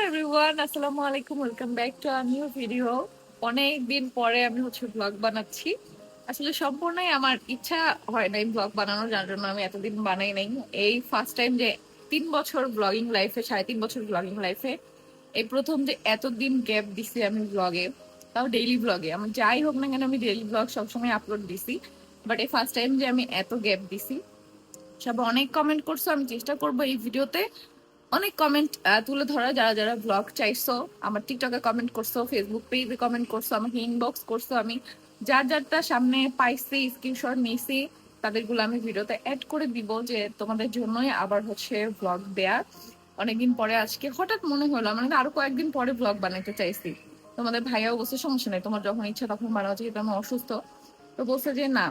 আসসালামু আলাইকুম new video. অনেক দিন পরে আমি হচ্ছে ব্লগ বানাচ্ছি। আসলে সম্পূর্ণই আমার ইচ্ছা হয় নাই ব্লগ যার জন্য আমি এতদিন বানাই নাই। এই ফার্স্ট টাইম যে তিন বছর ব্লগিং লাইফে সাড়ে তিন বছর ব্লগিং লাইফে এই প্রথম যে এতদিন গ্যাপ দিছি আমি ব্লগে তাও ডেইলি ব্লগে আমি যাই হোক না কেন, আমি ডেইলি ব্লগ সবসময় আপলোড দিছি। বাট এই ফার্স্ট টাইম যে আমি এত গ্যাপ দিছি সব অনেক কমেন্ট করছ, আমি চেষ্টা করব এই ভিডিওতে অনেক কমেন্ট তুলে ধরা, যারা যারা ব্লগ চাইছো, আমার টিকটকে কমেন্ট করছ ফেসবুক পেজে কমেন্ট করছ আমাকে ইনবক্স করছ, আমি যার যারটা সামনে পাইছি স্ক্রিনশট নিয়েছি, তাদেরগুলো আমি ভিডিওতে অ্যাড করে দিব যে তোমাদের জন্যই আবার হচ্ছে ব্লগ দেয়া। অনেকদিন পরে আজকে, হঠাৎ মনে হলো মানে আরও কয়েকদিন পরে ব্লগ বানাইতে চাইছি। তোমাদের ভাইয়াও বলছে, সমস্যা নেই, তোমার যখন ইচ্ছা তখন বানাও, যেহেতু আমি অসুস্থ। তো বলছে যে, না।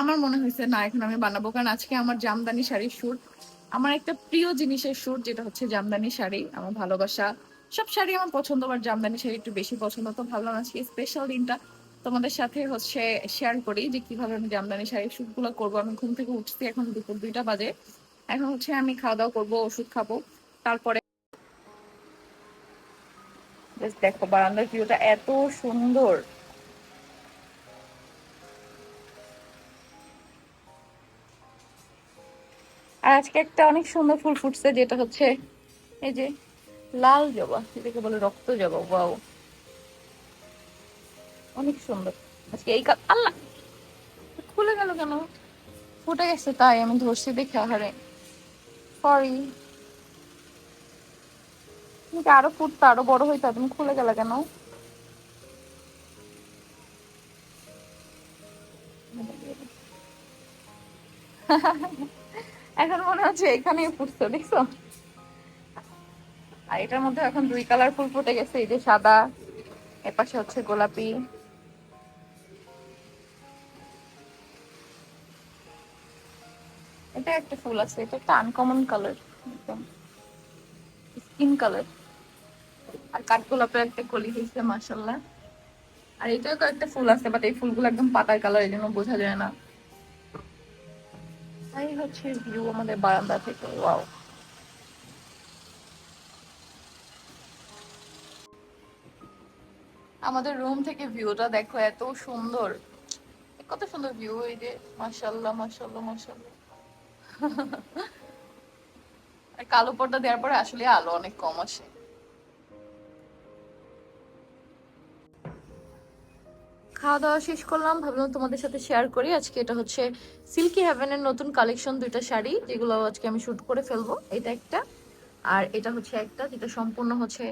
আমার মনে হয়েছে, না, এখন আমি বানাবো। কারণ আজকে আমার জামদানি শাড়ির শুট আমার একটা প্রিয় জিনিসের শুট যেটা হচ্ছে জামদানি শাড়ি, আমার ভালোবাসা। সব শাড়ি আমার পছন্দ আর জামদানি শাড়ি একটু বেশি পছন্দ, তো ভাবলাম আজকে স্পেশাল দিনটা তোমাদের সাথে হচ্ছে শেয়ার করি যে কীভাবে আমি জামদানি শাড়ির শুটগুলো করব। আমি ঘুম থেকে উঠছি এখন দুপুর দুইটা বাজে। এখন হচ্ছে আমি খাওয়া দাওয়া করব, ওষুধ খাব। তারপরে দেখো বারান্দার ভিউটা এত সুন্দর। আর আজকে একটা অনেক সুন্দর ফুল ফুটছে, যেটা হচ্ছে এই যে লাল জবা, যেটাকে বলে রক্ত জবা, ওয়াও। অনেক সুন্দর। আজকে এই কাল আল্লাহ! খুলে গেল কেন? ফুটে গেছে তাই, আমি ধরছি দেখে, আহারে। সরি তুমি আরও ফুটতো, আরও বড় হইতো তুমি খুলে গেল কেন? এখন মনে হচ্ছে এখানেই ফুটছে, দেখছ? আর এটার মধ্যে এখন দুই কালার ফুল ফুটে গেছে, এই যে সাদা এপাশে হচ্ছে গোলাপি। এটা একটা ফুল আছে, এটা একটা আনকমন কালার একদম স্কিন কালার আর কাঠগোলাপের একটা কলি হয়েছে মাসাল্লাহ আর এটাও কয়েকটা ফুল আছে বাট এই ফুলগুলো একদম পাতার কালার এই জন্য বোঝা যায় না। এই হচ্ছে ভিউ আমাদের বারান্দা থেকে ওয়াও আমাদের রুম থেকে ভিউটা দেখো, এত সুন্দর। কত সুন্দর ভিউ এই যে মাশাল্লাহ মাশাল্লাহ মাশাল্লাহ আর কালো পর্দা দেওয়ার পরে আসলে আলো অনেক কম আসে। খাওয়া দাওয়া শেষ করলাম, ভাবলাম তোমাদের সাথে শেয়ার করি। আজকে এটা হচ্ছে সিল্কি হ্যাভেনের নতুন কালেকশন দুইটা শাড়ি, যেগুলো আজকে আমি শুট করে ফেলব। এটা একটা। আর এটা হচ্ছে একটা, যেটা সম্পূর্ণ হচ্ছে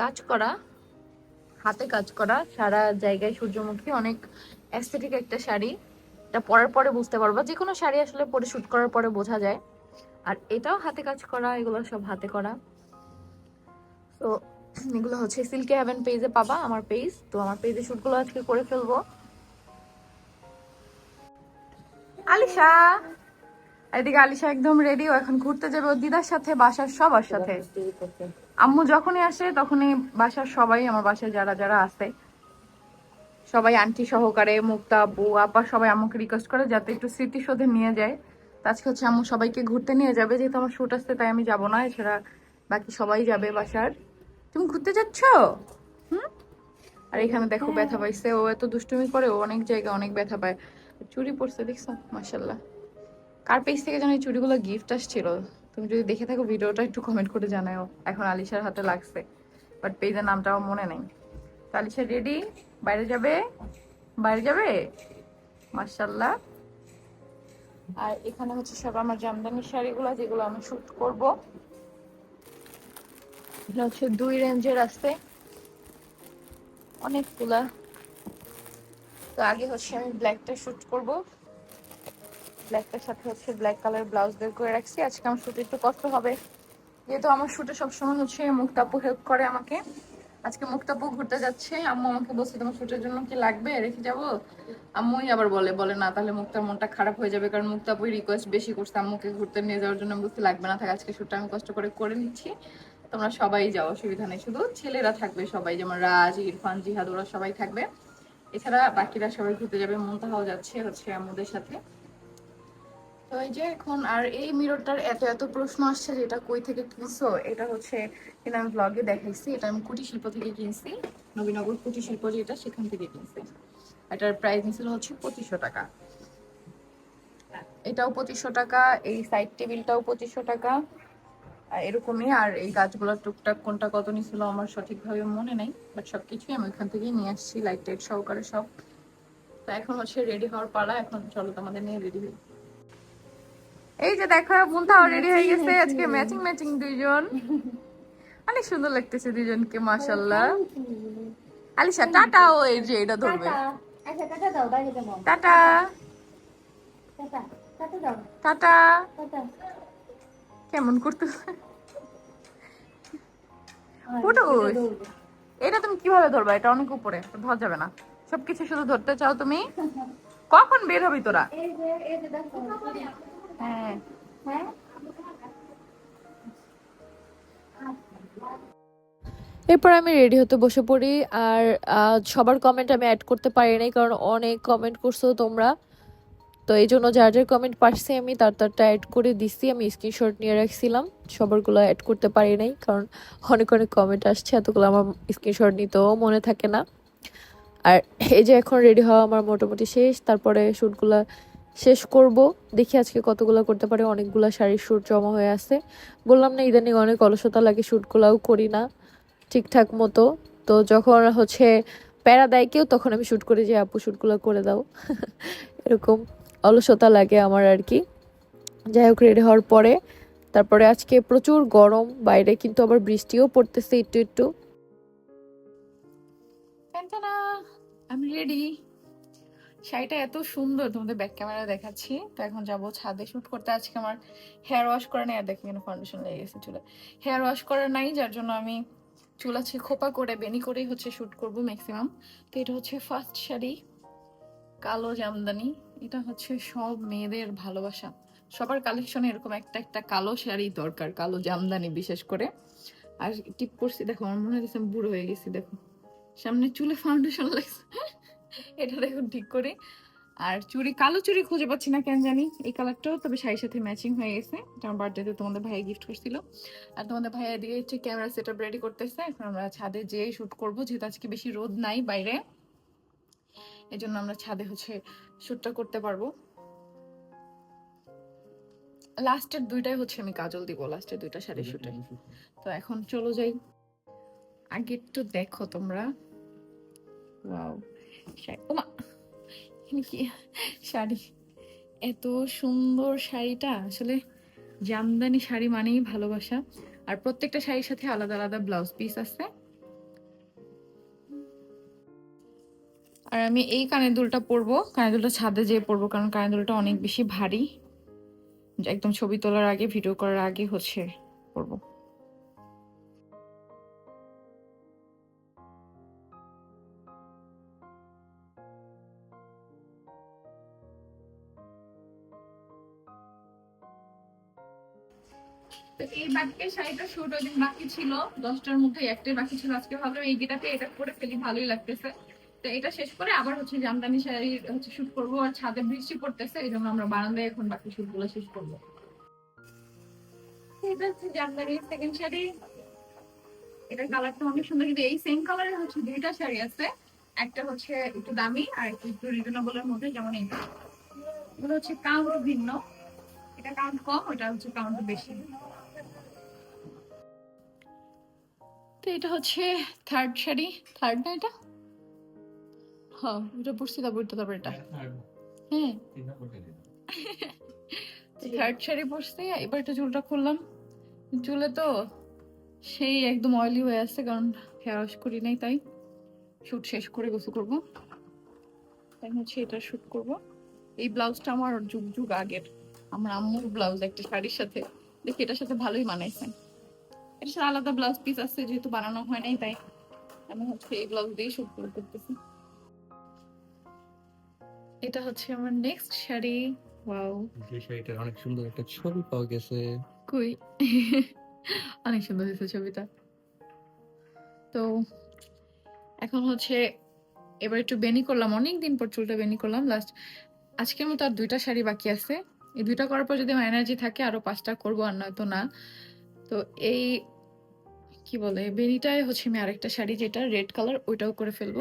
কাজ করা, হাতে কাজ করা, সারা জায়গায় সূর্যমুখী, অনেক অ্যাস্থেটিক একটা শাড়ি। এটা পরার পরে বুঝতে পারব যে কোনো শাড়ি আসলে পরে শুট করার পরে বোঝা যায়। আর এটাও হাতে কাজ করা, এগুলো সব হাতে করা। তো এগুলো হচ্ছে সিল্কে হ্যাভেন পেজে পাবা, আমার পেজ তো আমার পেজে শুটগুলো আজকে করে ফেলব। আলিশা! এদিকে আলিশা একদম রেডি ও এখন ঘুরতে যাবে ওর দিদার সাথে, বাসার সবার সাথে। আম্মু যখনই আসে, তখনই বাসার সবাই আমার বাসায় যারা যারা আছে, সবাই আন্টি সহকারে, মুক্তা বউ আপা সবাই আম্মুকে রিকোয়েস্ট করে যাতে একটু স্মৃতিশোধে নিয়ে যায়। আজকে হচ্ছে আম্মু সবাইকে ঘুরতে নিয়ে যাবে, যেহেতু আমার শ্যুট আসতে তাই আমি যাব না, এছাড়া বাকি সবাই যাবে বাসার। তুমি ঘুরতে যাচ্ছ? হুম? আর এখানে দেখো ব্যথা পাইছে ও এত দুষ্টুমি করে ও অনেক জায়গায় অনেক ব্যথা পায়। চুরি পড়ছে দেখছ? মাসাল্লাহ কার পেজ থেকে যেন এই চুড়িগুলো গিফট আসছিল? তুমি যদি দেখে থাকো ভিডিওটা একটু কমেন্ট করে জানাও এখন আলিশার হাতে লাগছে বাট পেজের নামটাও মনে নেই। তো আলিশা রেডি বাইরে যাবে? বাইরে যাবে? মার্শাল্লাহ আর এখানে হচ্ছে সব আমার জামদানি শাড়িগুলো যেগুলো আমি শুট করব। হচ্ছে দুই রেঞ্জের আছে। অনেকগুলা। তো আগে হচ্ছে আমি ব্ল্যাকটা শুট করব। ব্ল্যাকটার সাথে হচ্ছে ব্ল্যাক কালার ব্লাউজ বের করে রাখছি। আজকে আমার শুটে একটু কষ্ট হবে। যেহেতু আমার শুটে সবসময় হচ্ছে মুক্তাপু হেল্প করে আমাকে। আজকে মুক্তাপু ঘুরতে যাচ্ছে। আম্মু আমাকে বলছে, তোমার শুটের জন্য কি লাগবে? রেখে যাব? আম্মুই আবার বলে বলে, না, তাহলে মুক্তার মনটা খারাপ হয়ে যাবে। কারণ মুক্তাপুই রিকোয়েস্ট বেশি করছে আম্মুকে ঘুরতে নিয়ে যাওয়ার জন্য। বুঝতে লাগবে না, থাকে, আজকে শুটটা আমি কষ্ট করে করে নিচ্ছি। তোমরা সবাই যাও, অসুবিধা নেই। শুধু ছেলেরা থাকবে সবাই, যেমন রাজ, ইরফান, জিহাদ, ওরা সবাই থাকবে। এছাড়া বাকিরা সবাই ঘুরতে যাবে। মন্তাহাও যাচ্ছে হচ্ছে আম্মুদের সাথে। তো এই যে এখন, আর এই মিররটার এত এত প্রশ্ন আসছে যে এটা কই থেকে কিনছো? এটা হচ্ছে এটা আমি ব্লগে দেখাইছি। এটা আমি কুটির শিল্প থেকে কিনছি। নবীনগর কুটির শিল্প যেটা, সেখান থেকে কিনছি। এটার প্রাইস নিছিল হচ্ছে পঁচিশশো টাকা। এটাও পঁচিশশো টাকা, এই সাইড টেবিলটাও পঁচিশশো টাকা। এরকমই। আর এই গাছগুলোর টুকটাক কোনটা কত নিছিল আমার সঠিকভাবে মনে নেই বাট সবকিছুই আমি ওইখান থেকেই নিয়ে আসছি লাইট টাইট সহকারে সব। তো এখন হচ্ছে রেডি হওয়ার পালা এখন চলো তোমাদের নিয়ে রেডি হই। এই যে দেখো বোনটাও রেডি হয়ে গেছে আজকে ম্যাচিং ম্যাচিং দুইজন। অনেক সুন্দর লাগতেছে দুইজনকে মাশাল্লাহ আলিশা টাটা ও এই যে এটা ধরবে। আচ্ছা টাটা দাও। টাটা। টাটা। কেমন করতেছে? পুটুস এটা তুমি কীভাবে ধরবা? এটা অনেক উপরে ধরা যাবে না। সবকিছু শুধু ধরতে চাও তুমি? কখন বের হবি তোরা? এই যে এই যে দেখো। হ্যাঁ হ্যাঁ। এরপর আমি রেডি হতে বসে পড়ি আর আহ, সবার কমেন্ট আমি অ্যাড করতে পারি নাই কারণ অনেক কমেন্ট করছ তোমরা। তো এই জন্য যার যার কমেন্ট পারছি আমি, তার তারটা অ্যাড করে দিছি। আমি স্ক্রিনশট নিয়ে রাখছিলাম। সবারগুলো অ্যাড করতে পারি নাই, কারণ অনেক অনেক কমেন্ট আসছে, এতগুলো আমার স্ক্রিনশট নিতেও মনে থাকে না। আর এই যে এখন রেডি হওয়া আমার মোটামুটি শেষ, তারপরে শ্যুটগুলো শেষ করব। দেখি আজকে কতগুলো করতে পারে, অনেকগুলো শাড়ির শ্যুট জমা হয়ে আছে। বললাম না, ইদানিং অনেক অলসতা লাগে শ্যুটগুলোও করি না ঠিকঠাক মতো। তো যখন হচ্ছে প্যারা দেয় কেউ, তখন আমি শ্যুট করে যে, আপু শ্যুটগুলো করে দাও। এরকম। অলসতা লাগে আমার আর কি। যাই হোক রেডি হওয়ার পরে, তারপরে আজকে প্রচুর গরম, বাইরে কিন্তু আবার বৃষ্টিও পড়তেছে একটু একটু। আমি রেডি শাড়িটা এত সুন্দর, তোমাদের ব্যাক ক্যামেরা দেখাচ্ছি। তো এখন যাব ছাদে শুট করতে। আজকে আমার হেয়ার ওয়াশ করা নেই, আর দেখে কেন ফাউন্ডেশন লেগে গেছে চুলে। হেয়ার ওয়াশ করা নাই, যার জন্য আমি চুল আছে খোপা করে বেনি করেই হচ্ছে শুট করব ম্যাক্সিমাম তো এটা হচ্ছে ফার্স্ট শাড়ি, কালো জামদানি। এটা হচ্ছে সব মেয়েদের ভালোবাসা। সবার কালেকশনে এরকম একটা একটা কালো শাড়ি দরকার, কালো জামদানি বিশেষ করে। আর টিপ করছি, দেখো, আমার মনে আমি বুড়ো হয়ে গেছি, দেখো। সামনে চুলে ফাউন্ডেশন লাগছে। এটা দেখো ঠিক করে। আর চুড়ি, কালো চুড়ি খুঁজে পাচ্ছি না, কেন জানি। এই কালারটাও তবে শাড়ির সাথে ম্যাচিং হয়ে গেছে। এটা আমার বার্থডেতে তোমাদের ভাই গিফট করছিল। আর তোমাদের ভাইয়া দিয়ে হচ্ছে ক্যামেরা সেট আপ রেডি করতেছে। এখন আমরা ছাদে যেয়ে শ্যুট করব, যেহেতু আজকে বেশি রোদ নাই বাইরে। এই জন্য আমরা ছাদে হচ্ছে শুটটা করতে পারব। লাস্টের দুইটাই হচ্ছে আমি কাজল দিব লাস্টের দুইটা শাড়ির শুটে তো এখন চলো যাই। আগে একটু দেখো তোমরা। ওয়াও ওমা কি শাড়ি? এত সুন্দর শাড়িটা। আসলে জামদানি শাড়ি মানেই ভালোবাসা। আর প্রত্যেকটা শাড়ির সাথে আলাদা আলাদা ব্লাউজ পিস আছে। আর আমি এই কানের দুলটা পরবো। কানের দুলটা ছাদে যেয়ে পরবো, কারণ কানের দুলটা অনেক বেশি ভারী। একদম ছবি তোলার আগে, ভিডিও করার আগে হচ্ছে পরবো। এই বাকির শাড়িটা শুট দিন বাকি ছিল, দশটার মধ্যে একটাই বাকি ছিল। আজকে ভাবলাম এই গেটাতে এটা করে ফেলি, ভালোই লাগতেছে। তো এটা শেষ করে আবার হচ্ছে জামদানি হচ্ছে শুট আর ছাদে বৃষ্টি পড়তেছে, এই জন্য আমরা বারান্দায় এখন বাকি শুটগুলো শেষ এটা হচ্ছে সেকেন্ড শাড়ি। কালারটা অনেক সুন্দর, কিন্তু এই সেম হচ্ছে দুইটা শাড়ি আছে। একটা হচ্ছে একটু দামি আর একটা একটু মধ্যে, যেমন এইটা এগুলো হচ্ছে কাউন্ট ভিন্ন। এটা কাউন্ট কম, ওটা হচ্ছে কাউন্ট বেশি। তো এটা হচ্ছে থার্ড শাড়ি। থার্ড না এটা? হ্যাঁ এটা পড়ছি তারপর এটা তারপর এটা। হ্যাঁ। থার্ড শাড়ি পরছি এবার একটা চুলটা খুললাম। চুলে তো সেই একদম অয়েলি হয়ে আসছে কারণ হেয়ার ওয়াশ করি নাই তাই। শুট শেষ করে গোসল করব। তাই হচ্ছে এটা শুট করব। এই ব্লাউজটা আমার যুগ যুগ আগের। আমার আম্মুর ব্লাউজ একটা শাড়ির সাথে। দেখি এটার সাথে ভালোই মানাইছে। এটার সাথে আলাদা ব্লাউজ পিস আছে যেহেতু বানানো হয় নাই তাই। আমি হচ্ছে এই ব্লাউজ দিয়ে শুট করে করতেছি। এটা হচ্ছে আমার নেক্সট শাড়ি। ওয়াও যে শাড়িটার অনেক সুন্দর একটা ছবি পাওয়া গেছে। কই? অনেক সুন্দর হয়েছে ছবিটা। তো এখন হচ্ছে এবার একটু বেনি করলাম। অনেক দিন পর চুলটা বেনি করলাম। লাস্ট আজকের মতো আর দুইটা শাড়ি বাকি আছে। এই দুইটা করার পর যদি আমার এনার্জি থাকে আরও পাঁচটা করব আর নয়তো না। তো এই কি বলে বেনিটাই হচ্ছে আমি আরেকটা শাড়ি যেটা রেড কালার ওইটাও করে ফেলব।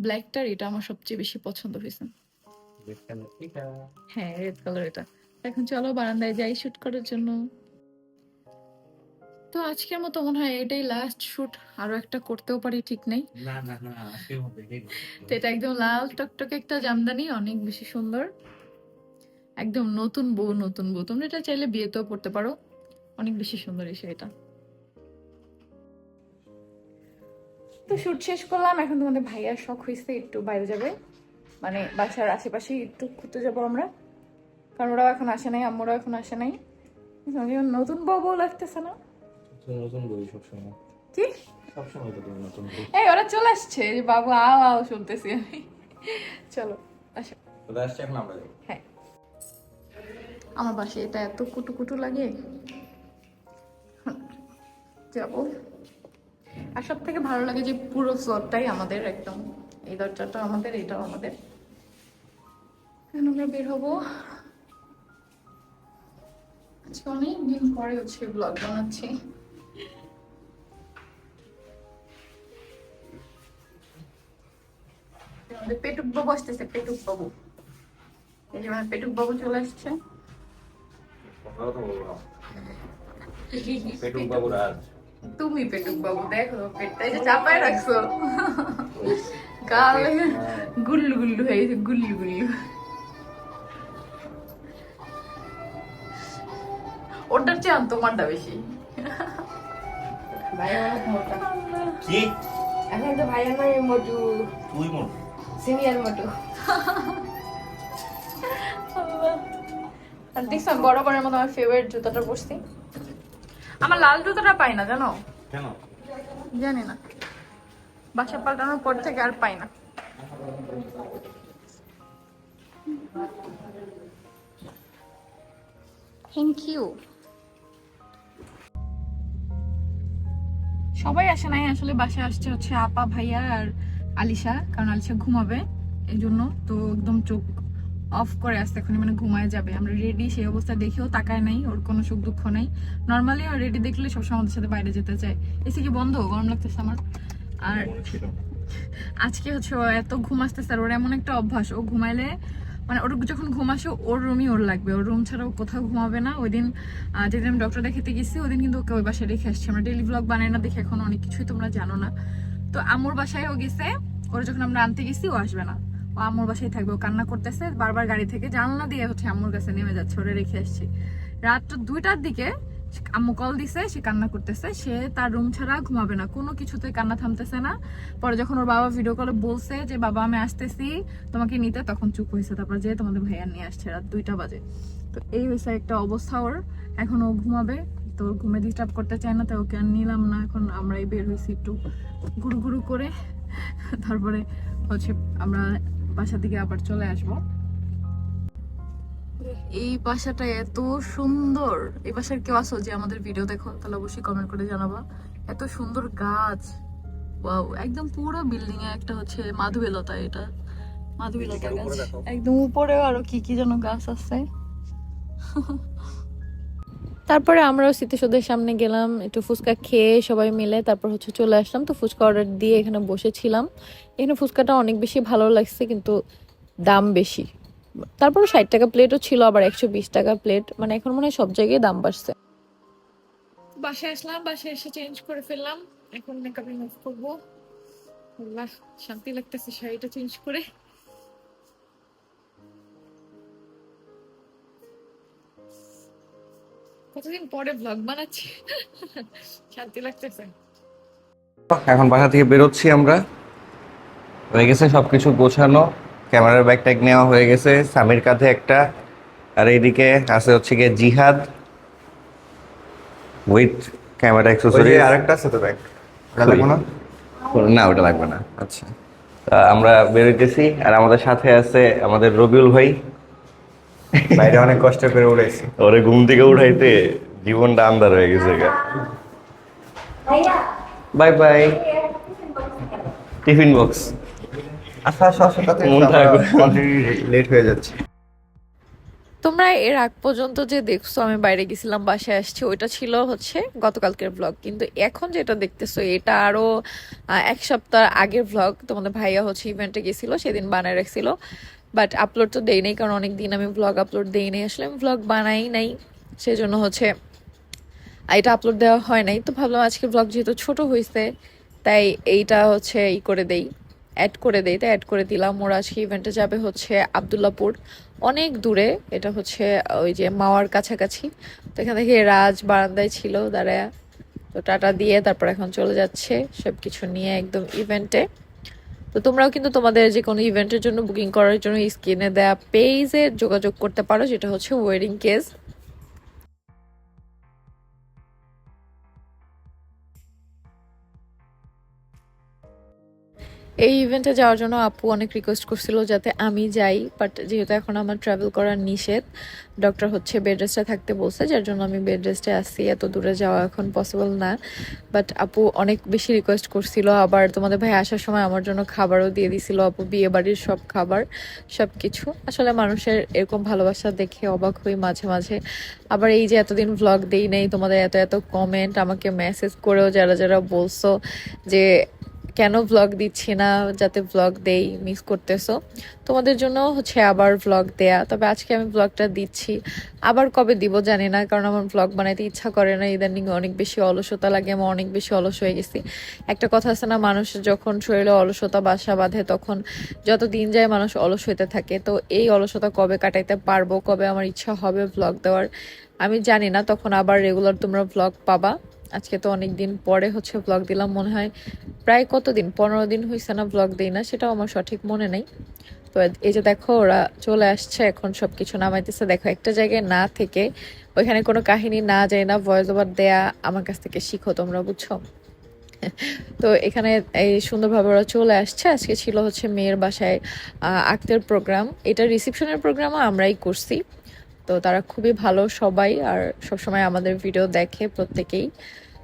ব্ল্যাকটার এটা আমার সবচেয়ে বেশি পছন্দ হয়েছে। হ্যাঁ রেড কালার এটা। এখন চলো বারান্দায় যাই শুট করার জন্য। তো আজকের মতো মনে হয় এটাই লাস্ট শুট আরও একটা করতেও পারি ঠিক নেই। তো এটা একদম লাল টকটকে একটা জামদানি অনেক বেশি সুন্দর। একদম নতুন বউ নতুন বউ। তোমরা এটা চাইলে বিয়েতেও পড়তে পারো। অনেক বেশি সুন্দর এই শাড়িটা। তো শুট শেষ করলাম এখন তোমাদের ভাইয়ার শখ হয়েছে একটু বাইরে যাবে। মানে বাসার আশেপাশে একটু ঘুরতে যাব আমরা। কারণ ওরাও এখন আসে নাই আম্মুরাও এখন আসে নাই। নতুন বউ বউ লাগতেছে না? নতুন বই সবসময়। কি? সবসময় তো নতুন এই ওরা চলে আসছে। যে বাবু আও আও শুনতেছি আমি। চলো আসো। চলে আসছে এখন আমরা যাব হ্যাঁ। আমার বাসায় এটা এত কুটু কুটু লাগে। যাব। আর সব থেকে ভালো লাগে যে পুরো ফ্লোরটাই আমাদের একদম। এই দরজাটা আমাদের, এটাও আমাদের। এখন আমরা বের হব। আজকে অনেক দিন পরে হচ্ছে ব্লগ বানাচ্ছি। পেটুক বাবু আসতেছে পেটুক বাবু এই যে পেটুক বাবু চলে আসছে। পেটুক তুমি পেটুক বাবু দেখো পেটটা যে চাপায় রাখছো। গাল গুল্লু গুল্লু হয়ে গেছে গুল্লু গুল্লু। ওটার চেয়ে তোমারটা বেশি। ভাই অনেক মোটা। কি? এখন তো ভাইয়ের মোটু। তুই সিনিয়র মোটু। আর দেখছ আমি বরাবরের মতো আমার ফেভারিট জুতাটা পরছি। আমার লাল জুতোটা পাই না জানো? কেন? জানি না। বাসা পাল্টানোর পর থেকে আর পাই না। থ্যাংক ইউ সবাই আসে নাই আসলে বাসায় আসছে হচ্ছে আপা ভাইয়া আর আলিশা কারণ আলিশা ঘুমাবে এই জন্য তো একদম চোখ অফ করে আসতে এখন মানে ঘুমায় যাবে। আমরা রেডি সেই অবস্থা দেখেও তাকায় নাই ওর কোনো সুখ দুঃখ নাই। নর্মালি ওর রেডি দেখলে সবসময় আমাদের সাথে বাইরে যেতে চায়। এসে কি বন্ধ? গরম লাগতেছে আমার। আর আজকে হচ্ছে ও এত ঘুম আসতেছে আর ওর এমন একটা অভ্যাস ও ঘুমাইলে মানে ওর যখন ঘুম আসে ওর রুমই ওর লাগবে। ওর রুম ছাড়া ও কোথাও ঘুমাবে না। ওই দিন যেদিন আমি ডক্টর দেখাতে গেছি ওই দিন কিন্তু ওকে ওই বাসায় রেখে আসছি। আমরা ডেলি ব্লগ বানাই না দেখে এখন অনেক কিছুই তোমরা জানো না। তো আমুর বাসায় ও গেছে। ওর যখন আমরা আনতে গেছি ও আসবে না। আম্মুর বাসায় থাকবে, ও কান্না করতেছে, বারবার গাড়ি থেকে জানলা দিয়ে হচ্ছে আম্মুর কাছে নেমে যাচ্ছে, ওরে রেখে আসছি। রাত দুইটার দিকে আম্মু কল দিছে, সে কান্না করতেছে, সে তার রুম ছাড়া ঘুমাবে না, কোনো কিছুতে কান্না থামতেছে না। পরে যখন ওর বাবা ভিডিও কলে বলছে যে, বাবা, আমি আসতেছি, তোমাকে নিতে, তখন চুপ হয়েছে, তারপর যে তোমাদের ভাইয়া নিয়ে আসছে রাত দুইটা বাজে। তো এই হয়েছে একটা অবস্থা ওর, এখন ও ঘুমাবে, তো ঘুমে ডিস্টার্ব করতে চায় না, তো ওকে আর নিলাম না, এখন আমরাই বের হয়েছি একটু ঘুরু ঘুরু করে। তারপরে হচ্ছে আমরা বাসা থেকে আবার চলে আসব। এই বাসাটা এত সুন্দর। এই বাসার কেউ আসো যে আমাদের ভিডিও দেখো তাহলে অবশ্যই কমেন্ট করে জানাবা। এত সুন্দর গাছ। ওয়াও একদম পুরো বিল্ডিং এ একটা হচ্ছে মাধবীলতা এটা। মাধবীলতা গাছ। একদম উপরেও আরও কি কি যেন গাছ আছে। তারপরে আমরাও স্মৃতিসৌধের সামনে গেলাম, একটু ফুচকা খেয়ে সবাই মিলে তারপর হচ্ছে চলে আসলাম। তো ফুচকা অর্ডার দিয়ে এখানে বসেছিলাম। এখানে ফুচকাটা অনেক বেশি ভালো লাগছে, কিন্তু দাম বেশি। তারপর ষাট টাকা প্লেটও ছিল, আবার একশো বিশ টাকা প্লেট মানে এখন মনে হয় সব জায়গায় দাম বাড়ছে। বাসায় আসলাম, বাসায় এসে চেঞ্জ করে ফেললাম। এখন মেকআপ রিমুভ করব। শান্তি লাগতেছে শাড়িটা চেঞ্জ করে। কতদিন পরে ব্লগ বানাচ্ছি? শান্তি লাগতেছে এখন বাসা থেকে বেরোচ্ছি আমরা। হয়ে গেছে সবকিছু গোছানো। ক্যামেরার ব্যাগ ট্যাগ নেওয়া হয়ে গেছে। সামির কাঁধে একটা। আর এইদিকে আছে হচ্ছে গিয়ে জিহাদ উইথ ক্যামেরা অ্যাক্সেসরি আরেকটা আছে তো ব্যাগ ওটা লাগবে না? না ওটা লাগবে না। আচ্ছা। তা আমরা বেরোইতেছি। আর আমাদের সাথে আছে আমাদের রবিউল ভাই। বাইরে অনেক কষ্ট করে উড়াইছি। ওরে ঘুম থেকে উঠাইতে জীবনটা আন্দার হয়ে গেছে গা। Bye bye. Tiffin box. আচ্ছা আসো আসো লেট হয়ে যাচ্ছে। তোমরা এর আগ পর্যন্ত যে দেখছ আমি বাইরে গেছিলাম বাসায় আসছি ওইটা ছিল হচ্ছে গতকালকের ব্লগ কিন্তু এখন যেটা দেখতেছো এটা আরও আহ, এক সপ্তাহ আগের ব্লগ তোমাদের ভাইয়া হচ্ছে ইভেন্টে গেছিল সেদিন বানায় রাখছিল। বাট আপলোড তো দেই নাই, কারণ অনেক দিন আমি ব্লগ আপলোড দেই নাই। আসলে আমি ব্লগ বানাই নাই, সেজন্য হচ্ছে এটা আপলোড দেওয়া হয় নাই। তো ভাবলাম আজকে ব্লগ যেহেতু ছোট হয়েছে তাই এইটা হচ্ছে ই করে দেই অ্যাড করে দেই। তাই অ্যাড করে দিলাম। ওরা আজকে ইভেন্টে যাবে হচ্ছে আবদুল্লাপুর, অনেক দূরে। এটা হচ্ছে ওই যে মাওয়ার কাছাকাছি। তো এখান থেকে রাজ বারান্দায় ছিল, দাঁড়ায়। তো টাটা দিয়ে তারপর এখন চলে যাচ্ছে সব কিছু নিয়ে একদম ইভেন্টে তো তোমরাও কিন্তু তোমাদের যে কোনো ইভেন্টের জন্য বুকিং করার জন্য স্ক্রিনে দেওয়া পেজে যোগাযোগ করতে পারো যেটা হচ্ছে ওয়েডিং কেস এই ইভেন্টে যাওয়ার জন্য আপু অনেক রিকোয়েস্ট করছিল যাতে আমি যাই বাট যেহেতু এখন আমার ট্রাভেল করার নিষেধ ডক্টর হচ্ছে বেড রেস্টে থাকতে বলছে, যার জন্য আমি বেড রেস্টে আসি এত দূরে যাওয়া এখন পসিবল না। বাট আপু অনেক বেশি রিকোয়েস্ট করছিল, আবার তোমাদের ভাই আসার সময় আমার জন্য খাবারও দিয়ে দিছিল, আপু বিয়ে বাড়ির সব খাবার সব কিছু আসলে মানুষের এরকম ভালোবাসা দেখে অবাক হই মাঝে মাঝে। আবার এই যে এতদিন ভ্লগ দেই নেই, তোমাদের এত এত কমেন্ট আমাকে মেসেজ করেও যারা যারা বলছো যে কেন ভ্লগ দিচ্ছি না যাতে ভ্লগ দেই মিস করতেছো। তোমাদের জন্য হচ্ছে আবার ভ্লগ দেয়া। তবে আজকে আমি ভ্লগটা দিচ্ছি। আবার কবে দিব জানি না, কারণ আমার ভ্লগ বানাইতে ইচ্ছা করে না। ইদানিং অনেক বেশি অলসতা লাগে, আমি অনেক বেশি অলস হয়ে গেছি। একটা কথা আছে না মানুষের যখন শরীরে অলসতা, বাসা বাঁধে, তখন যত দিন যায় মানুষ অলস হইতে থাকে। তো এই অলসতা কবে কাটাইতে পারব, কবে আমার ইচ্ছা হবে ভ্লগ দেওয়ার, আমি জানি না। তখন আবার রেগুলার তোমরা ভ্লগ পাবা। আজকে তো অনেক দিন পরে হচ্ছে ব্লগ দিলাম, মনে হয় প্রায় কতদিন? পনেরো দিন হয়েছে না ব্লগ দিই না, সেটাও আমার সঠিক মনে নেই। তো এই যে দেখো, ওরা চলে আসছে, এখন সবকিছু নামাইতেছে। দেখো, একটা জায়গায় না থেকে ওইখানে কোনো কাহিনী না যায় না ভয়েস ওভার দেয়া আমার কাছ থেকে শিখো তোমরা, বুঝছ? তো এখানে এই সুন্দরভাবে ওরা চলে আসছে। আজকে ছিল হচ্ছে মেয়ের বাসায় আক্তের প্রোগ্রাম এটা রিসেপশনের প্রোগ্রামও আমরাই করছি। তো তারা খুবই ভালো সবাই আর সবসময় আমাদের ভিডিও দেখে প্রত্যেকেই।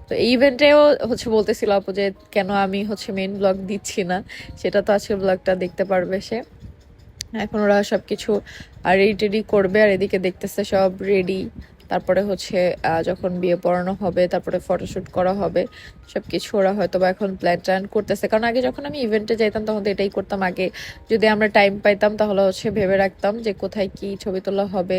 তো এই ইভেন্টেও হচ্ছে বলতেছিল আপু যে, কেন আমি হচ্ছে মেন ব্লগ দিচ্ছি না? সেটা তো আজকে ব্লগটা দেখতে পারবে সে। এখন ওরা সবকিছু আর রেডি করবে আর এদিকে দেখতেছে সব রেডি তারপরে হচ্ছে যখন বিয়ে পড়ানো হবে, তারপরে ফটোশ্যুট করা হবে সব কিছু ওরা হয়তো বা এখন প্ল্যান ট্যান করতেছে। কারণ আগে যখন আমি ইভেন্টে যাইতাম, তখন তো এটাই করতাম আগে। যদি আমরা টাইম পাইতাম, তাহলে হচ্ছে ভেবে রাখতাম যে কোথায় কি ছবি তোলা হবে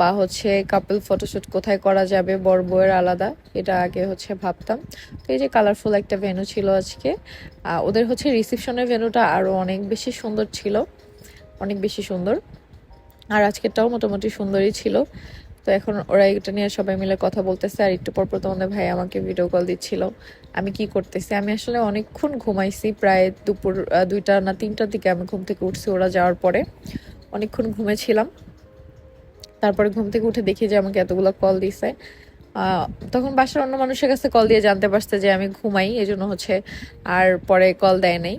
বা হচ্ছে কাপল ফটোশ্যুট কোথায় করা যাবে, বর বউয়ের আলাদা, এটা আগে হচ্ছে ভাবতাম। তো এই যে কালারফুল একটা ভেনু ছিল আজকে ওদের হচ্ছে রিসেপশনের ভেনুটা আরও অনেক বেশি সুন্দর ছিল, অনেক বেশি সুন্দর। আর আজকেরটাও মোটামুটি সুন্দরই ছিল। তো এখন ওরা এটা নিয়ে সবাই মিলে কথা বলতেছে আর একটু পর পর তোমাদের ভাই আমাকে ভিডিও কল দিচ্ছিল। আমি কি করতেছি? আমি আসলে অনেকক্ষণ ঘুমাইছি, প্রায় দুপুর দুইটা না তিনটার দিকে আমি ঘুম থেকে উঠছি ওরা যাওয়ার পরে। অনেকক্ষণ ঘুমেছিলাম। তারপরে ঘুম থেকে উঠে দেখি যে আমাকে এতগুলো কল দিছে। তখন বাসার অন্য মানুষের কাছে কল দিয়ে জানতে পারছে যে আমি ঘুমাই এই জন্য হচ্ছে আর পরে কল দেয় নাই।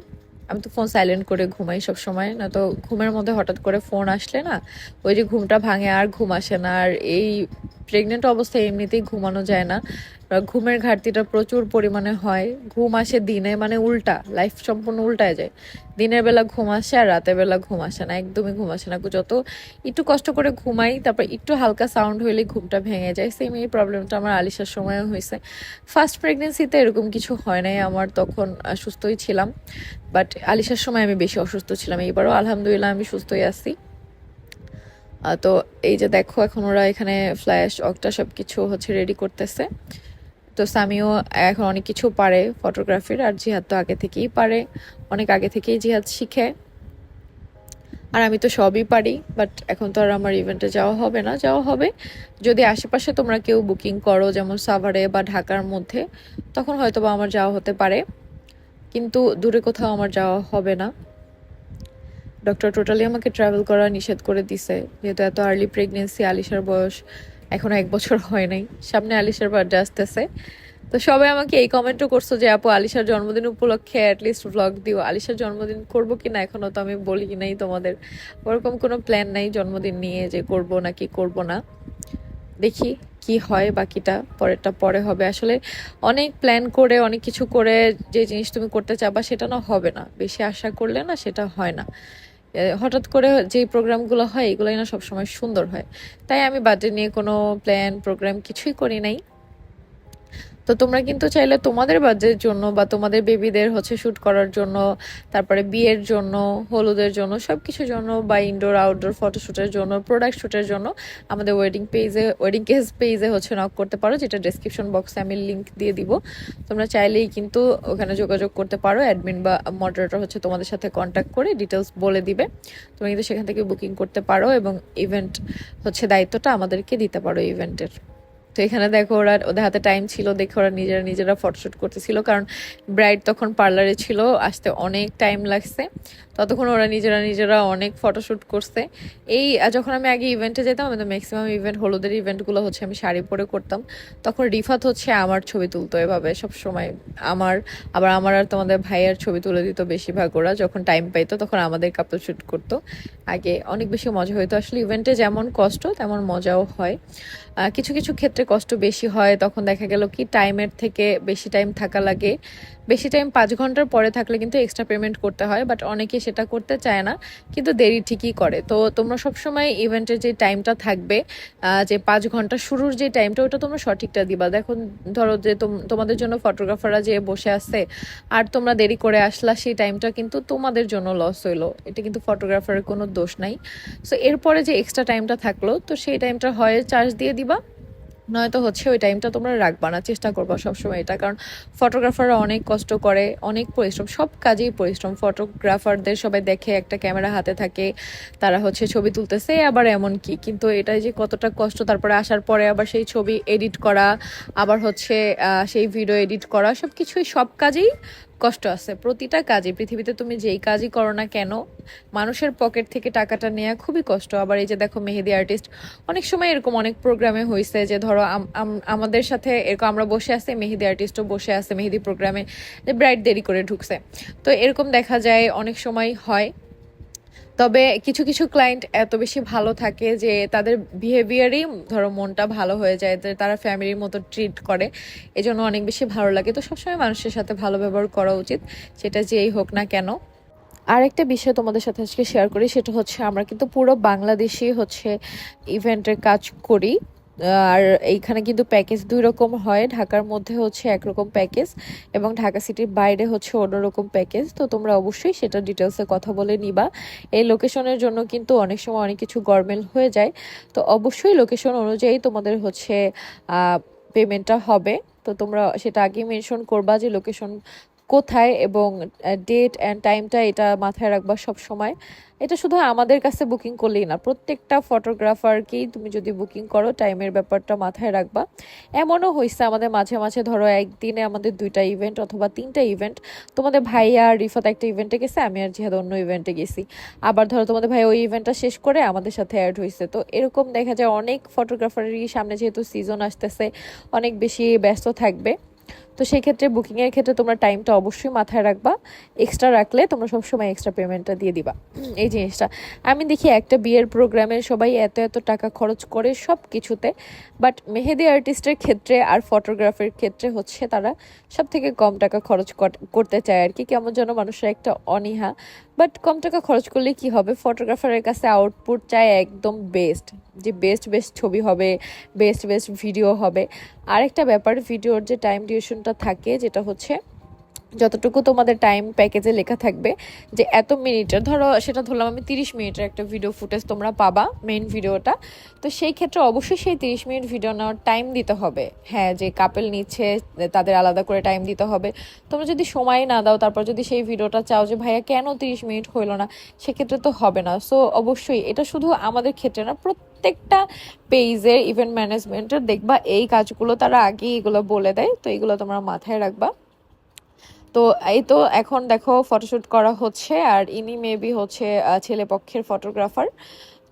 আমি তো ফোন সাইলেন্ট করে ঘুমাই সব সময় না তো ঘুমের মধ্যে হঠাৎ করে ফোন আসলে না, ওই যে ঘুমটা ভাঙে আর ঘুম আসে না, আর এই প্রেগনেন্ট অবস্থায় এমনিতেই ঘুমানো যায় না। ঘুমের ঘাটতিটা প্রচুর পরিমাণে হয়। ঘুম আসে দিনে মানে উল্টা লাইফ সম্পূর্ণ উল্টায় যায়। দিনের বেলা ঘুম আসে আর রাতের বেলা ঘুম আসে না, একদমই ঘুম আসে না। যত একটু কষ্ট করে ঘুমাই, তারপর একটু হালকা সাউন্ড হইলে ঘুমটা ভেঙে যায়। সেম এই প্রবলেমটা আমার আলিশার সময়ও হয়েছে। ফার্স্ট প্রেগনেন্সিতে এরকম কিছু হয় নাই, আমার তখন সুস্থই ছিলাম। বাট আলিশার সময় আমি বেশি অসুস্থ ছিলাম। এইবারও আলহামদুলিল্লাহ আমি সুস্থই আছি। তো এই যে দেখো, এখন ওরা এখানে ফ্ল্যাশ অকটা সব কিছু হচ্ছে রেডি করতেছে। তো সামিও এখন অনেক কিছু পারে ফটোগ্রাফির, আর জিহাদ তো আগে থেকেই পারে, অনেক আগে থেকেই জিহাদ শিখে। আর আমি তো সবই পারি বাট এখন তো আর আমার ইভেন্টে যাওয়া হবে না, যাওয়া হবে। যদি আশেপাশে তোমরা কেউ বুকিং করো, যেমন সাভারে বা ঢাকার মধ্যে, তখন হয়তো বা আমার যাওয়া হতে পারে। কিন্তু দূরে কোথাও আমার যাওয়া হবে না। ডক্টর টোটালি আমাকে ট্রাভেল করা নিষেধ করে দিছে, যেহেতু এত আর্লি প্রেগনেন্সি আলিশার বয়স এখনও এক বছর হয় নাই। সামনে আলিশার বার্থডে আসতেছে। তো সবাই আমাকে এই কমেন্টও করছ যে, আপু, আলিশার জন্মদিন উপলক্ষে অ্যাটলিস্ট ভ্লগ দিও। আলিশার জন্মদিন করব কি না এখনও তো আমি বলি নাই তোমাদের। ওরকম কোনো প্ল্যান নাই জন্মদিন নিয়ে যে করব নাকি করব না। দেখি কি হয় বাকিটা, পরেরটা পরে হবে। আসলে অনেক প্ল্যান করে, অনেক কিছু করে যে জিনিস তুমি করতে চাবা সেটা না হবে না। বেশি আশা করলে না সেটা হয় না। হঠাৎ করে যে প্রোগ্রামগুলো হয়, এগুলোই না সবসময় সুন্দর হয়। তাই আমি বার্থডে নিয়ে কোনো প্ল্যান প্রোগ্রাম কিছুই করি নাই। তো তোমরা কিন্তু চাইলে তোমাদের বার্থডের জন্য বা তোমাদের বেবিদের হচ্ছে শ্যুট করার জন্য, তারপরে বিয়ের জন্য, হলুদের জন্য সব কিছুর জন্য বা ইনডোর আউটডোর ফটোশ্যুটের জন্য প্রোডাক্ট শ্যুটের জন্য আমাদের ওয়েডিং পেজে ওয়েডিং কেস পেজে হচ্ছে নক করতে পারো, যেটা ডেসক্রিপশন বক্সে আমি লিংক দিয়ে দিব। তোমরা চাইলেই কিন্তু ওখানে যোগাযোগ করতে পারো অ্যাডমিন বা মডারেটর হচ্ছে তোমাদের সাথে কন্ট্যাক্ট করে ডিটেলস বলে দিবে। তুমি কিন্তু সেখান থেকে বুকিং করতে পারো এবং ইভেন্ট হচ্ছে দায়িত্বটা আমাদেরকে দিতে পারো ইভেন্টের তো এখানে দেখো ওরা, ওদের হাতে টাইম ছিল, দেখে ওরা নিজেরা নিজেরা ফটোশ্যুট করতেছিল। কারণ ব্রাইড তখন পার্লারে ছিল, আসতে অনেক টাইম লাগছে। ততক্ষণ ওরা নিজেরা নিজেরা অনেক ফটোশ্যুট করছে। এই যখন আমি আগে ইভেন্টে যেতাম, আমি তো ম্যাক্সিমাম ইভেন্ট হলুদের ইভেন্টগুলো হচ্ছে আমি শাড়ি পরে করতাম। তখন রিফাত হচ্ছে আমার ছবি তুলতো এভাবে সব সময় আমার, আবার আমার আর তোমাদের ভাইয়ের ছবি তুলে দিত বেশিরভাগ ওরা, যখন টাইম পাইতো তখন আমাদের কাপল শ্যুট করতো। আগে অনেক বেশি মজা হইতো। আসলে ইভেন্টে যেমন কষ্ট, তেমন মজাও হয়। কিছু কিছু ক্ষেত্রে কষ্ট বেশি হয়, তখন দেখা গেল কি টাইমের থেকে বেশি টাইম থাকা লাগে। বেশি টাইম পাঁচ ঘণ্টার পরে থাকলে কিন্তু এক্সট্রা পেমেন্ট করতে হয় বাট অনেকে সেটা করতে চায় না, কিন্তু দেরি ঠিকই করে। তো তোমরা সবসময় ইভেন্টের যে টাইমটা থাকবে যে পাঁচ ঘণ্টা শুরুর যে টাইমটা ওটা তোমরা সঠিকটা দিবা। দেখো, ধরো যে তোম- তোমাদের জন্য ফটোগ্রাফাররা যে বসে আছে আর তোমরা দেরি করে আসলা, সেই টাইমটা কিন্তু তোমাদের জন্য লস হইল। এটা কিন্তু ফটোগ্রাফারের কোনো দোষ নাই। সো এরপরে যে এক্সট্রা টাইমটা থাকল, তো সেই টাইমটা হয় চার্জ দিয়ে দিবা। নয়তো হচ্ছে ওই টাইমটা তোমরা রাখবা না চেষ্টা করবা সবসময় এটা। কারণ ফটোগ্রাফাররা অনেক কষ্ট করে, অনেক পরিশ্রম, সব কাজেই পরিশ্রম। ফটোগ্রাফারদের সবাই দেখে একটা ক্যামেরা হাতে থাকে, তারা হচ্ছে ছবি তুলতেছে, আবার এমন কি? কিন্তু এটাই যে কতটা কষ্ট, তারপরে আসার পরে আবার সেই ছবি এডিট করা, আবার হচ্ছে সেই ভিডিও এডিট করা সব কিছুই সব কাজেই কষ্ট আছে। প্রতিটা কাজে পৃথিবীতে তুমি যেই কাজই করো না কেন, মানুষের পকেট থেকে টাকাটা নেওয়া খুবই কষ্ট। আবার এই যে দেখো, মেহেদি আর্টিস্ট অনেক সময় এরকম অনেক প্রোগ্রামে হয়েছে যে ধরো, আম- আম- আমাদের সাথে এরকম আমরা বসে আছি, মেহেদি আর্টিস্টও বসে আছে মেহেদি প্রোগ্রামে যে ব্রাইট দেরি করে ঢুকছে। তো এরকম দেখা যায়, অনেক সময় হয়। তবে কিছু কিছু ক্লায়েন্ট এত বেশি ভালো থাকে যে তাদের বিহেভিয়ারই ধরো মনটা ভালো হয়ে যায় তারা ফ্যামিলির মতো ট্রিট করে। এজন্য অনেক বেশি ভালো লাগে। তো সবসময় মানুষের সাথে ভালো ব্যবহার করা উচিত, সেটা যেই হোক না কেন। আরেকটা বিষয় তোমাদের সাথে আজকে শেয়ার করি, সেটা হচ্ছে আমরা কিন্তু পুরো বাংলাদেশি হচ্ছে ইভেন্টের কাজ করি। আর এইখানে কিন্তু প্যাকেজ দুই রকম হয়। ঢাকার মধ্যে হচ্ছে একরকম প্যাকেজ এবং ঢাকা সিটির বাইরে হচ্ছে অন্যরকম প্যাকেজ। তো তোমরা অবশ্যই সেটা ডিটেলসে কথা বলে নিবা। এই লোকেশনের জন্য কিন্তু অনেক সময় অনেক কিছু গরমেল হয়ে যায়। তো অবশ্যই লোকেশন অনুযায়ী তোমাদের হচ্ছে পেমেন্টটা হবে। তো তোমরা সেটা আগে মেনশন করবা যে লোকেশন কোথায় এবং ডেট অ্যান্ড টাইমটা এটা মাথায় রাখবা সব সময় এটা শুধু আমাদের কাছে বুকিং করলেই না, প্রত্যেকটা ফটোগ্রাফারকেই তুমি যদি বুকিং করো টাইমের ব্যাপারটা মাথায় রাখবা। এমনও হয়েছে আমাদের মাঝে মাঝে, ধরো একদিনে আমাদের দুইটা ইভেন্ট অথবা তিনটা ইভেন্ট তোমাদের ভাইয়া আর রিফাত একটা ইভেন্টে গেছে, আমি আর জিহাদ অন্য ইভেন্টে গেছি। আবার ধরো তোমাদের ভাই ওই ইভেন্টটা শেষ করে আমাদের সাথে অ্যাড হয়েছে তো এরকম দেখা যায় অনেক ফটোগ্রাফারেরই সামনে যেহেতু সিজন আসতেছে, অনেক বেশি ব্যস্ত থাকবে। তো সেই ক্ষেত্রে বুকিংয়ের ক্ষেত্রে তোমরা টাইমটা অবশ্যই মাথায় রাখবা। এক্সট্রা রাখলে তোমরা সবসময় এক্সট্রা পেমেন্টটা দিয়ে দিবা। এই জিনিসটা। আমি দেখি একটা বিয়ের প্রোগ্রামে সবাই এত এত টাকা খরচ করে সব কিছুতে বাট মেহেদি আর্টিস্টের ক্ষেত্রে আর ফটোগ্রাফির ক্ষেত্রে হচ্ছে তারা সব থেকে কম টাকা খরচ করতে চায় আর কি। কেমন যেন মানুষের একটা অনীহা। বাট কম টাকা খরচ করলে কি হবে? ফটোগ্রাফারের কাছে আউটপুট চাই একদম বেস্ট যে বেস্ট বেস্ট ছবি হবে বেস্ট বেস্ট ভিডিও হবে। আরেকটা ব্যাপার ভিডিওর যে টাইম ডিউরেশনটা থাকে, যেটা হচ্ছে যতটুকু তোমাদের টাইম প্যাকেজে লেখা থাকবে, যে এত মিনিটের ধরো সেটা ধরলাম আমি তিরিশ মিনিটের একটা ভিডিও ফুটেজ তোমরা পাবা মেইন ভিডিওটা তো সেই ক্ষেত্রে অবশ্যই সেই তিরিশ মিনিট ভিডিও নেওয়ার টাইম দিতে হবে। হ্যাঁ যে কাপেল নিচ্ছে, তাদের আলাদা করে টাইম দিতে হবে। তোমরা যদি সময় না দাও, তারপর যদি সেই ভিডিওটা চাও যে, ভাইয়া, কেন তিরিশ মিনিট হইল না? সেক্ষেত্রে তো হবে না। সো অবশ্যই এটা শুধু আমাদের ক্ষেত্রে না, প্রত্যেকটা পেজের ইভেন্ট ম্যানেজমেন্টের দেখবা, এই কাজগুলো তারা আগে এগুলো বলে দেয়। তো এগুলো তোমরা মাথায় রাখবা। তো এই তো এখন দেখো ফটোশুট করা হচ্ছে, আর ইনি মেবি হচ্ছে ছেলে পক্ষের ফটোগ্রাফার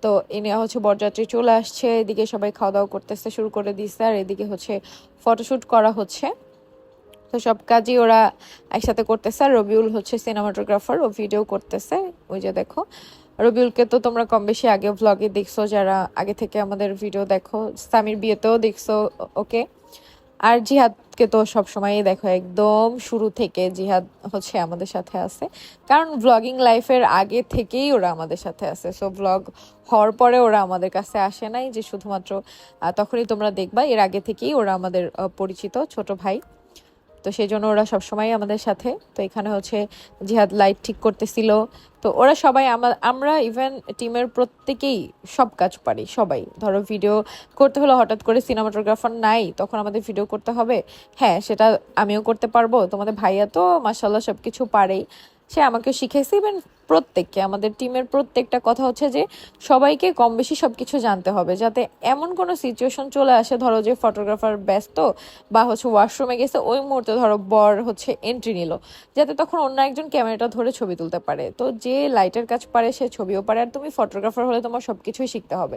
তো ইনি হচ্ছে বরযাত্রী চলে আসছে, এদিকে সবাই খাওয়া দাওয়া করতেছে, শুরু করে দিচ্ছে আর এদিকে হচ্ছে ফটোশুট করা হচ্ছে। তো সব কাজই ওরা একসাথে করতেছে, আর রবিউল হচ্ছে সিনেমাটোগ্রাফার ও ভিডিও করতেছে। ওই যে দেখো, রবিউলকে তো তোমরা কম বেশি আগে ভ্লগে দেখছ, যারা আগে থেকে আমাদের ভিডিও দেখো, সামির বিয়েতেও দেখছ, ওকে। আর জিহাদকে তো সবসময়ই দেখো একদম শুরু থেকে জিহাদ হচ্ছে আমাদের সাথে আছে। কারণ ব্লগিং লাইফের আগে থেকেই ওরা আমাদের সাথে আছে। সো ব্লগ হওয়ার পরে ওরা আমাদের কাছে আসে নাই যে শুধুমাত্র তখনই তোমরা দেখবা। এর আগে থেকেই ওরা আমাদের পরিচিত ছোট ভাই। তো সেই জন্য ওরা সবসময় আমাদের সাথে। তো এখানে হচ্ছে জিহাদ লাইট ঠিক করতেছিল। তো ওরা সবাই আমরা ইভেন টিমের প্রত্যেকেই সব কাজ পারি, সবাই। ধরো ভিডিও করতে হলে হঠাৎ করে সিনেমাটোগ্রাফার নাই, তখন আমাদের ভিডিও করতে হবে। হ্যাঁ সেটা আমিও করতে পারব, তোমাদের ভাইয়া তো মাসাল্লাহ সব কিছু পারেই। সে আমাকে শিখেছে ইভেন প্রত্যেককে, আমাদের টিমের প্রত্যেকটা কথা হচ্ছে যে সবাইকে কম বেশি সব কিছু জানতে হবে। যাতে এমন কোনো সিচুয়েশন চলে আসে, ধরো যে ফটোগ্রাফার ব্যস্ত বা হচ্ছে ওয়াশরুমে গেছে, ওই মুহূর্তে ধরো বর হচ্ছে এন্ট্রি নিল। যাতে তখন অন্য একজন ক্যামেরাটা ধরে ছবি তুলতে পারে। তো যে লাইটের কাজ পারে, সে ছবিও পারে। আর তুমি ফটোগ্রাফার হলে তোমার সব কিছুই শিখতে হবে।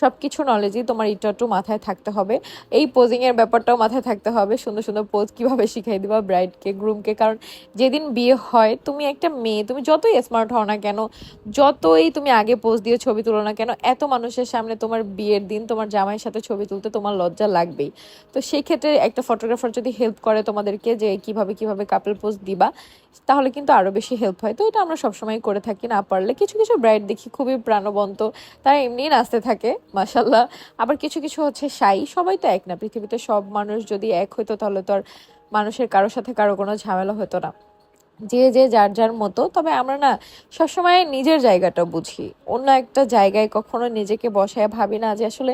সব কিছু নলেজই তোমার একটু একটু মাথায় থাকতে হবে। এই পোজিংয়ের ব্যাপারটাও মাথায় থাকতে হবে। সুন্দর সুন্দর পোজ কীভাবে শিখাই দিবা ব্রাইডকে গ্রুমকে কারণ যেদিন বিয়ে হয়, তুমি একটা মেয়ে, তুমি যতই স্মার্ট হও না কেন? যতই তুমি আগে পোজ দিয়ে ছবি তুলো না কেন, এত মানুষের সামনে তোমার বিয়ের দিন, তোমার জামাইয়ের সাথে ছবি তুলতে তোমার লজ্জা লাগবেই। তো সেই ক্ষেত্রে একটা ফটোগ্রাফার যদি হেল্প করে তোমাদেরকে যে কীভাবে কীভাবে কাপল পোজ দিবা, তাহলে কিন্তু আরও বেশি হেল্প হয়। তো এটা আমরা সবসময় করে থাকি, না পারলে কিছু কিছু ব্রাইড দেখি খুবই প্রাণবন্ত, তারা এমনিই নাচতে থাকে মাসাল্লাহ আবার কিছু কিছু হচ্ছে সাই সবাই তো এক না, পৃথিবীতে সব মানুষ যদি এক হইতো তাহলে তো আর মানুষের কারোর সাথে কারও কোনো ঝামেলা হতো না। যে যে, যার যার মতো, তবে আমরা না সবসময় নিজের জায়গাটা বুঝি। অন্য একটা জায়গায় কখনো নিজেকে বসায় ভাবি না যে আসলে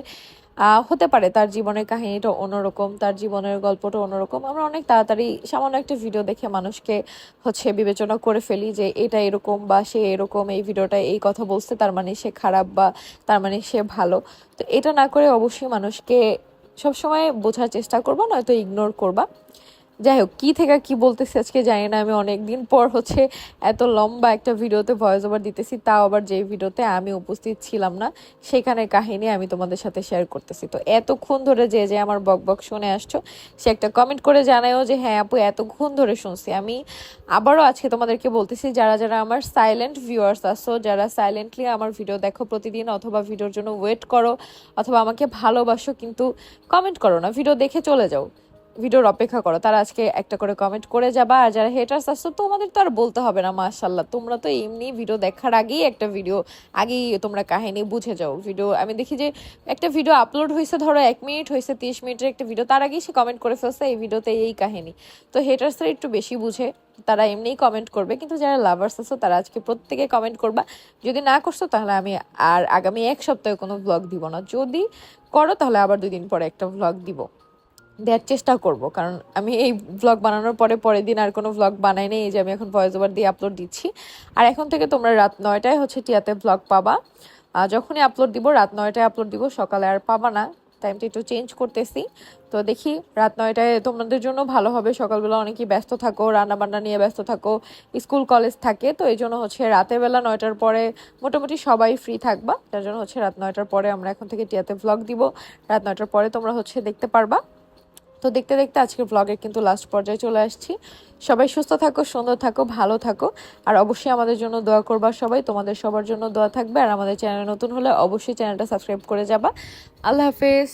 হতে পারে তার জীবনের কাহিনীটা অন্যরকম, তার জীবনের গল্পটা অন্যরকম। আমরা অনেক তাড়াতাড়ি সামান্য একটা ভিডিও দেখে মানুষকে হচ্ছে বিবেচনা করে ফেলি যে এটা এরকম বা সে এরকম, এই ভিডিওটা এই কথা বলছে, তার মানে সে খারাপ বা তার মানে সে ভালো। তো এটা না করে অবশ্যই মানুষকে সবসময় বোঝার চেষ্টা করবা, নয়তো ইগনোর করবা। যাই হোক কি থেকে কি বলতেছি আজকে জানি না, আমি অনেকদিন পর হচ্ছে এত লম্বা একটা ভিডিওতে ভয়েস ওভার দিতেছি, তাও আবার যে ভিডিওতে আমি উপস্থিত ছিলাম না সেখানে কাহিনী আমি তোমাদের সাথে শেয়ার করতেছি। তো এতক্ষণ ধরে যে যে আমার বক বক শুনে আসছো, সে একটা কমেন্ট করে জানায়ও যে হ্যাঁ আপু, এতক্ষণ ধরে শুনছি। আমি আবারও আজকে তোমাদেরকে বলতেছি, যারা যারা আমার সাইলেন্ট ভিউয়ার্স আসো যারা সাইলেন্টলি আমার ভিডিও দেখো প্রতিদিন অথবা ভিডিওর জন্য ওয়েট করো, অথবা আমাকে ভালোবাসো, কিন্তু কমেন্ট করো না ভিডিও দেখে চলে যাও। ভিডিওর অপেক্ষা করো, তারা আজকে একটা করে কমেন্ট করে যাবা, আর যারা হেটার্স আসছো তোমাদের তো আর বলতে হবে না মাশাল্লাহ তোমরা তো এমনি ভিডিও দেখার আগেই একটা ভিডিও আগেই তোমরা কাহিনী বুঝে যাও। ভিডিও আমি দেখি যে একটা ভিডিও আপলোড হয়েছে, ধরো এক মিনিট হয়েছে, তিরিশ মিনিটের একটা ভিডিও তার আগেই সে কমেন্ট করে ফেলছে এই ভিডিওতে এই কাহিনী। তো হেটার্সরা একটু বেশি বুঝে, তারা এমনিই কমেন্ট করবে, কিন্তু যারা লাভার্স আছো তারা আজকে প্রত্যেকে কমেন্ট করবা। যদি না করছ তাহলে আমি আর আগামী এক সপ্তাহে কোনো ব্লগ দিব না। যদি করো তাহলে আবার দুই দিন পরে একটা ব্লগ দিব। দেওয়ার চেষ্টা করব। কারণ আমি এই ব্লগ বানানোর পরে পরের দিন আর কোনো ব্লগ বানাই নেই, এই যে আমি এখন ভয়েস ওভার দিয়ে আপলোড দিচ্ছি। আর এখন থেকে তোমরা রাত নয়টায় হচ্ছে টিয়াতে ব্লগ পাবা। যখনই আপলোড দিব, রাত নয়টায় আপলোড দিব, সকালে আর পাবা না। টাইমটা একটু চেঞ্জ করতেছি। তো দেখি রাত নয়টায় তোমাদের জন্য ভালো হবে। সকালবেলা অনেকেই ব্যস্ত থাকো রান্না বান্না নিয়ে ব্যস্ত থাকো, স্কুল কলেজ থাকে। তো এই জন্য হচ্ছে রাতের বেলা নয়টার পরে মোটামুটি সবাই ফ্রি থাকবা। যার জন্য হচ্ছে রাত নয়টার পরে আমরা এখন থেকে টিয়াতে ব্লগ দিব। রাত নয়টার পরে তোমরা হচ্ছে দেখতে পারবা। তো দেখতে দেখতে আজকের ব্লগের কিন্তু লাস্ট পর্যায়ে চলে আসছি। সবাই সুস্থ থাকো, সুন্দর থাকো, ভালো থাকো। আর অবশ্যই আমাদের জন্য দোয়া করবা সবাই, তোমাদের সবার জন্য দোয়া থাকবে। আর আমাদের চ্যানেল নতুন হলে অবশ্যই চ্যানেলটা সাবস্ক্রাইব করে যাবা। আল্লাহ হাফেজ।